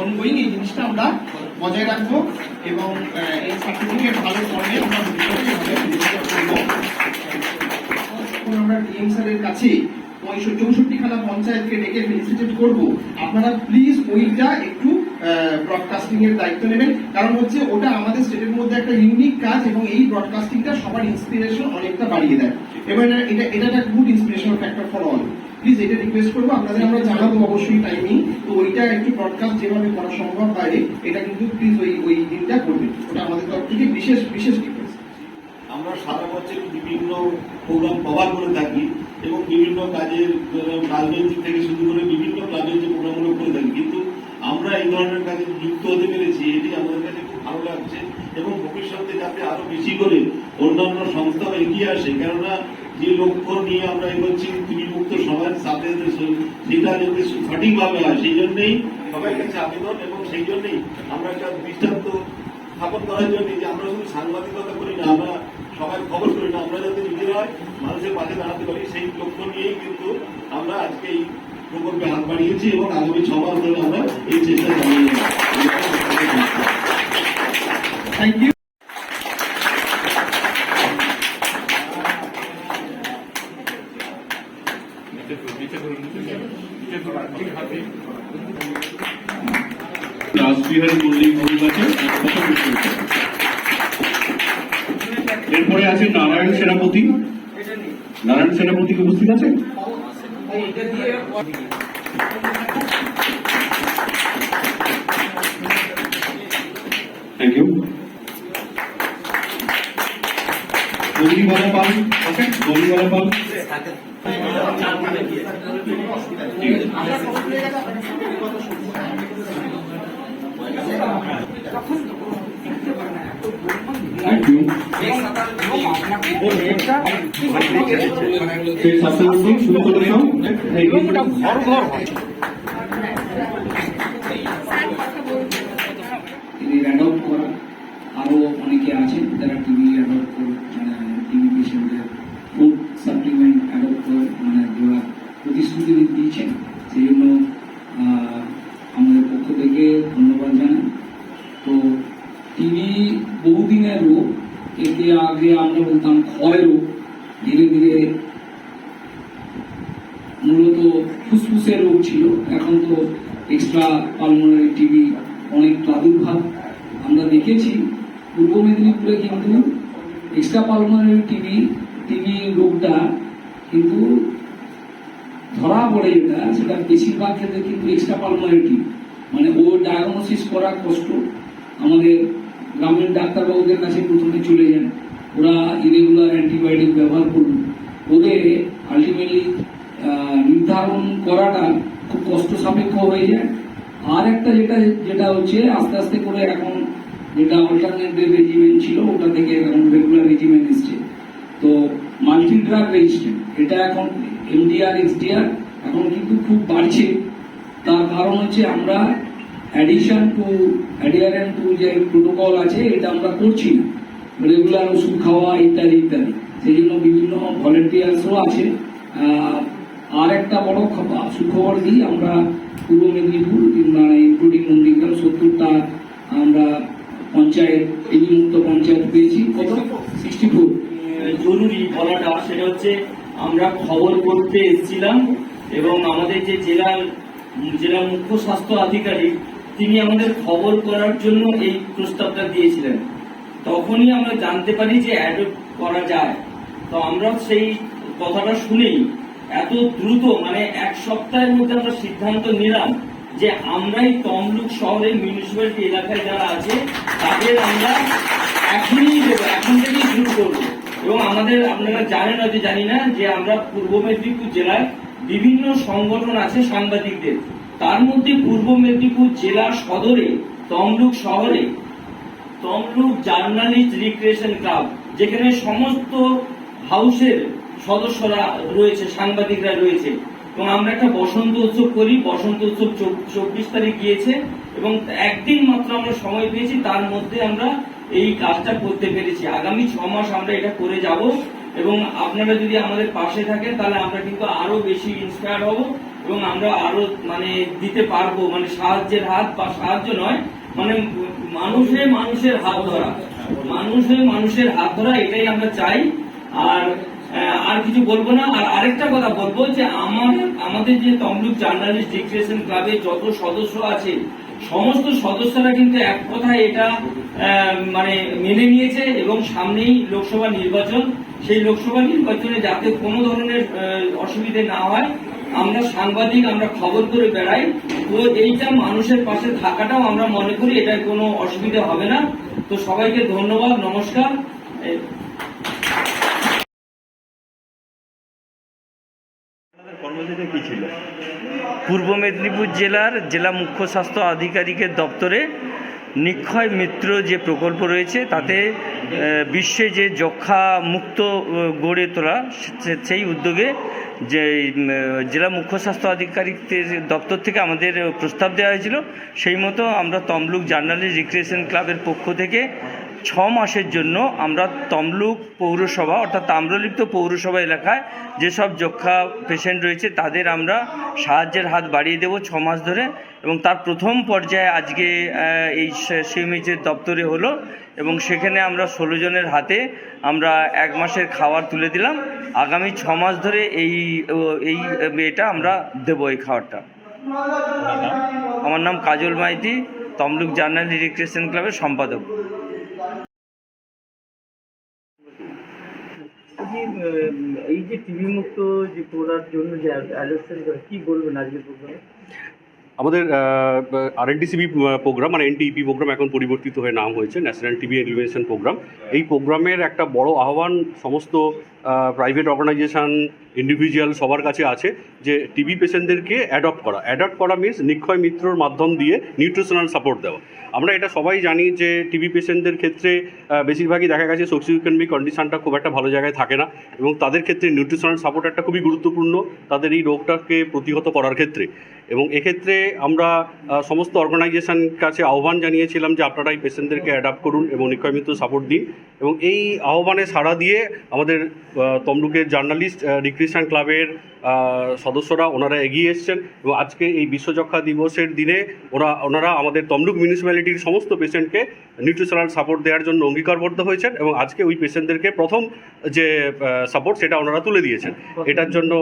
Ongoing এই জিনিসটা আমরা বজায় রাখব এবং এই সার্টিফিকেট ভালো করলে আমরা ডিএম স্যারের কাছে পঁয়ষট্টি, চৌষট্টি খানা পঞ্চায়েতকে ডেকে ফেলিসিটেট করব। আপনারা প্লিজ ওইটা একটু ব্রডকাস্টিং এর দায়িত্ব নেবেন। কারণ হচ্ছে ওটা আমাদের স্টেটের মধ্যে একটা ইউনিক কাজ এবং এই ব্রডকাস্টিংটা সবার ইন্সপিরেশন অনেকটা বাড়িয়ে দেয়। এবং এটা এটা এটা একটা good inspiration factor for all please এটা রিকোয়েস্ট করব, আপনাদের আমরা জানাব অবশ্যই টাইমিং তো ওইটা একটু ব্রডকাস্ট যেভাবে করা সম্ভব বাইরে এটা কিন্তু প্লিজ ওই ওই দিনটা করবেন ওটা আমাদের তরফ থেকে বিশেষ বিশেষ রিকোয়েস্ট আমরা সারা বছর বিভিন্ন প্রোগ্রাম কভার করে থাকি এবং বিভিন্ন কাজের রাজনৈতিক থেকে শুরু করে বিভিন্ন ক্লাবের যে প্রোগ্রামগুলো করে থাকি, কিন্তু আমরা এই ধরনের কাজে যুক্ত হতে পেরেছি, এটি আমাদের কাছে ভালো লাগছে। এবং ভবিষ্যতে যাতে আরও বেশি করে অন্যান্য সংস্থাও এগিয়ে আসে, কেননা যে লক্ষ্য নিয়ে আমরা এগোচ্ছি মুক্ত সমাজ সাথে সেটা যাতে সঠিকভাবে হয়, সেই জন্যই সবাই কাছে আবেদন এবং সেই জন্যই আমরা একটা দৃষ্টান্ত স্থাপন করার জন্য যে আমরা শুধু সাংবাদিকতা করি না, আমরা সবাই খবর করি না, আমরা যাতে নিজেরা মানুষের পাশে দাঁড়াতে পারি, সেই লক্ষ্য নিয়েই কিন্তু আমরা আজকে এই প্রকল্পে হাত বাড়িয়েছি এবং আগামী ছ মাস ধরে আমরা এই চেষ্টা চালিয়ে থ্যাংক ইউ রাসবিহারী এরপরে আছে নারায়ণ সেনাপতি। নারায়ণ সেনাপতি কি উপস্থিত আছে? থ্যাংক ইউ গৌরীবালা পাল আছে গৌরীবালা পাল শুরু করে দাও থ্যাংক ইউ সেই জন্য আমাদের পক্ষ থেকে ধন্যবাদ জানাই। তো টিভি বহুদিনের রোগ, একে আগে আমরা বলতাম ক্ষয় রোগ, ধীরে ধীরে মূলত ফুসফুসের রোগ ছিল। এখন তো এক্সট্রা পালমোনারি টিবি অনেক প্রাদুর্ভাব আমরা দেখেছি। পূর্ব মেদিনীপুরে কিন্তু এক্সট্রা পালমোনারি টিবি টিবি রোগটা কিন্তু ধরা পড়ে যেটা সেটা বেশিরভাগ ক্ষেত্রে কিন্তু এক্সট্রা মানে ও ডায়াগনোসিস করা কষ্ট আমাদের গ্রামের ডাক্তারবাবুদের কাছে প্রথমে চলে যান ওরা ইরেগুলার অ্যান্টিবায়োটিক ব্যবহার করুন ওদের আলটিমেটলি নির্ধারণ করাটা খুব কষ্ট সাপেক্ষ হয়ে যায়। আর একটা যেটা যেটা হচ্ছে আস্তে আস্তে করে এখন যেটা অল্টারনেটিভ রেজিমেন্ট ছিল, ওটা থেকে এখন রেগুলার রেজিমেন্ট এসছে। তো মাল্টি ড্রাগ রেজিস্ট্যান্ট এটা এখন এমডিআর এক্সডিআর এখন কিন্তু খুব বাড়ছে। তার কারণ হচ্ছে আমরা অ্যাডিশন টু অ্যাডিয়ারেন্ট টু যে প্রোটোকল আছে, এটা আমরা করছি রেগুলার ওষুধ খাওয়া ইত্যাদি ইত্যাদি। সেই জন্য বিভিন্ন ভলেন্টিয়ার্সও আছে। আর একটা বড় খবর সুখবর দিই আমরা পূর্ব মেদিনীপুর মানে ইনক্লুডিং নন্দীগ্রাম, সত্তরটা আমরা পঞ্চায়েত, এই মুক্ত পঞ্চায়েত পেয়েছি। কত? সিক্সটি ফোর জরুরি বলাটা সেটা হচ্ছে আমরা খবর করতে এসেছিলাম এবং আমাদের যে জেলার জেলা মুখ্য স্বাস্থ্য আধিকারিক, তিনি আমাদের খবর করার জন্য এই প্রস্তাবটা দিয়েছিলেন। তখনই আমরা জানতে পারি যে অ্যাডপ্ট করা যায়। তো আমরা সেই কথাটা শুনেই এত দ্রুত মানে এক সপ্তাহের মধ্যে আমরা সিদ্ধান্ত নিলাম যে আমরাই তমলুক শহরের মিউনিসিপ্যালিটি এলাকায় যারা আছে, তাদের আমরা এখনই দেবো, এখন থেকেই শুরু করব। এবং আমাদের, আপনারা জানেন হয়তো, জানি না, যে আমরা পূর্ব মেদিনীপুর জেলায় বিভিন্ন সংগঠন আছে সাংবাদিকদের। তার মধ্যে পূর্ব মেদিনীপুর জেলা সদরে, তমলুক শহরে, তমলুক জার্নালিস্ট রিক্রিয়েশন ক্লাব, যেখানে সমস্ত হাউসের সদস্যরা রয়েছে, সাংবাদিকরা রয়েছে। এবং আমরা একটা বসন্ত উৎসব করি, বসন্ত উৎসব চব্বিশ তারিখ গিয়েছে, এবং একদিন মাত্র আমরা সময় পেয়েছি, তার মধ্যে আমরা এই কাজটা করতে পেরেছি। আগামী ছ মাস আমরা এটা করে যাব এবং আপনারা যদি আমাদের পাশে থাকেন, তাহলে আমরা কিন্তু আরও বেশি ইন্সপায়ার হব এবং আমরা আরও মানে দিতে পারব। মানে সাহায্যের হাত বা সাহায্য নয় মানে মানুষে মানুষের হাত ধরা। মানুষে মানুষের হাত ধরা, এটাই আমরা চাই। আর আর কিছু বলব না। আর আরেকটা কথা বলব যে আমার, আমাদের যে তমলুক জার্নালিস্ট রিক্রিয়েশন ক্লাবে যত সদস্য আছে সমস্ত সদস্যরা কিন্তু এক কথায় এটা মানে মেনে নিয়েছে এবং সামনেই লোকসভা নির্বাচন। সেই লোকসভা নির্বাচনে যাতে কোনো ধরনের অসুবিধে না হয়, আমরা সাংবাদিক, আমরা খবর করে বেড়াই। তো এইটা মানুষের পাশে থাকাটাও আমরা মনে করি এটা কোনো অসুবিধা হবে না। তো সবাইকে ধন্যবাদ, নমস্কার। মেদিনীপুর জেলার জেলা মুখ্য স্বাস্থ্য আধিকারিকের দপ্তরে নিক্ষয় মিত্র যে প্রকল্প রয়েছে, তাতে বিশ্বে যে যক্ষা মুক্ত গড়ে তোলা সেই উদ্যোগে যে জেলা মুখ্য স্বাস্থ্য আধিকারিকদের দপ্তর থেকে আমাদের প্রস্তাব দেওয়া হয়েছিল। সেই মতো আমরা তমলুক জার্নালিস্ট রিক্রিয়েশন ক্লাবের পক্ষ থেকে ছ মাসের জন্য আমরা তমলুক পৌরসভা অর্থাৎ তাম্রলিপ্ত পৌরসভা এলাকায় যেসব যক্ষা পেশেন্ট রয়েছে তাদের আমরা সাহায্যের হাত বাড়িয়ে দেব ছ মাস ধরে। এবং তার প্রথম পর্যায়ে আজকে এই সিএমএইচের দপ্তরে হলো এবং সেখানে আমরা ষোলো জনের হাতে আমরা এক মাসের খাবার তুলে দিলাম। আগামী ছ মাস ধরে এই এই এটা আমরা দেবো এই খাবারটা আমার নাম কাজল মাইতি তমলুক জার্নাল রিক্রিয়েশন ক্লাবের সম্পাদক। এই যে টিভি মুক্ত যে করার জন্য যে অ্যালোসেন কি বলবেন আজকের প্রোগ্রামে? আমাদের আরএনটিসিবি প্রোগ্রাম মানে এনটিইপি প্রোগ্রাম এখন পরিবর্তিত হয়ে নাম হয়েছে ন্যাশনাল টিভি এলিমিনেশন প্রোগ্রাম এই প্রোগ্রামের একটা বড় আহ্বান সমস্ত প্রাইভেট অর্গানাইজেশন ইন্ডিভিজুয়াল সবার কাছে আছে যে টিবি পেশেন্টদেরকে অ্যাডপ্ট করা। অ্যাডপ্ট করা মিনস নিক্ষয় মিত্রর মাধ্যম দিয়ে নিউট্রিশনাল সাপোর্ট দেওয়া। আমরা এটা সবাই জানি যে টিবি পেশেন্টদের ক্ষেত্রে বেশিরভাগই দেখা গেছে সোসিওইকনমিক কন্ডিশনটা খুব একটা ভালো জায়গায় থাকে না এবং তাদের ক্ষেত্রে নিউট্রিশনাল সাপোর্ট একটা খুবই গুরুত্বপূর্ণ, তাদের এই রোগটাকে প্রতিহত করার ক্ষেত্রে। এবং এক্ষেত্রে আমরা সমস্ত অর্গানাইজেশন কাছে আহ্বান জানিয়েছিলাম যে আপনারা এই পেশেন্টদেরকে অ্যাডাপ্ট করুন এবং নিক্ষয় সাপোর্ট দিন। এবং এই আহ্বানে সাড়া দিয়ে আমাদের তমলুকের জার্নালিস্ট রিক্রিয়েশন ক্লাবের সদস্যরা ওনারা এগিয়ে এসছেন এবং আজকে এই বিশ্ব যক্ষা দিবসের দিনে ওরা ওনারা আমাদের তমলুক মিউনিসিপ্যালিটির সমস্ত পেশেন্টকে নিউট্রিশনাল সাপোর্ট দেওয়ার জন্য অঙ্গীকারবদ্ধ হয়েছেন এবং আজকে ওই পেশেন্টদেরকে প্রথম যে সাপোর্ট সেটা ওনারা তুলে দিয়েছেন। এটার জন্য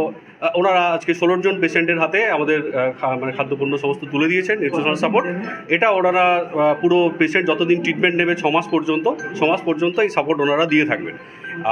ওনারা আজকে ষোলো জন পেশেন্টের হাতে আমাদের মানে খাদ্যপণ্য সমস্ত তুলে দিয়েছেন নিউট্রিশনাল সাপোর্ট এটা ওনারা পুরো পেশেন্ট যতদিন ট্রিটমেন্ট নেবে ছ মাস পর্যন্ত ছ মাস পর্যন্ত এই সাপোর্ট ওনারা দিয়ে থাকবেন।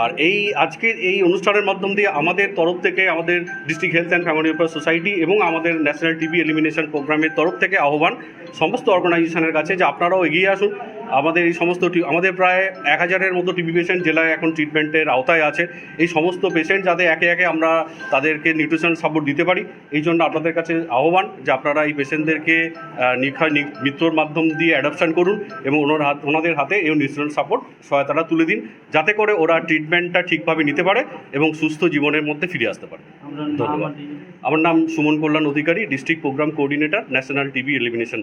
আর এই আজকের এই অনুষ্ঠানের মাধ্যম দিয়ে আমাদের তরফ থেকে আমাদের district health and family welfare society এবং আমাদের ন্যাশনাল টিবি এলিমিনেশন প্রোগ্রামের তরফ থেকে আহ্বান সমস্ত অর্গানাইজেশনের কাছে যে আপনারাও এগিয়ে আসুন। আমাদের এই সমস্ত টি- আমাদের প্রায় এক হাজারের মতো টিবি পেশেন্ট জেলায় এখন ট্রিটমেন্টের আওতায় আছে। এই সমস্ত পেশেন্ট যাতে একে একে আমরা তাদেরকে নিউট্রিশনাল সাপোর্ট দিতে পারি এই জন্য আপনাদের কাছে আহ্বান যে আপনারা এই পেশেন্টদেরকে নিক্ষয় নি- মিত্রর মাধ্যম দিয়ে অ্যাডপশন করুন এবং ওনার হাত ওনাদের হাতে এই নিউট্রিশনাল সাপোর্ট সহায়তাটা তুলে দিন যাতে করে ওরা ট্রিটমেন্টটা ঠিকভাবে নিতে পারে এবং সুস্থ জীবনের মধ্যে ফিরে আসতে পারে। ধন্যবাদ। আমার নাম Suman Kalyan Adhikari district programme coordinator national TB elimination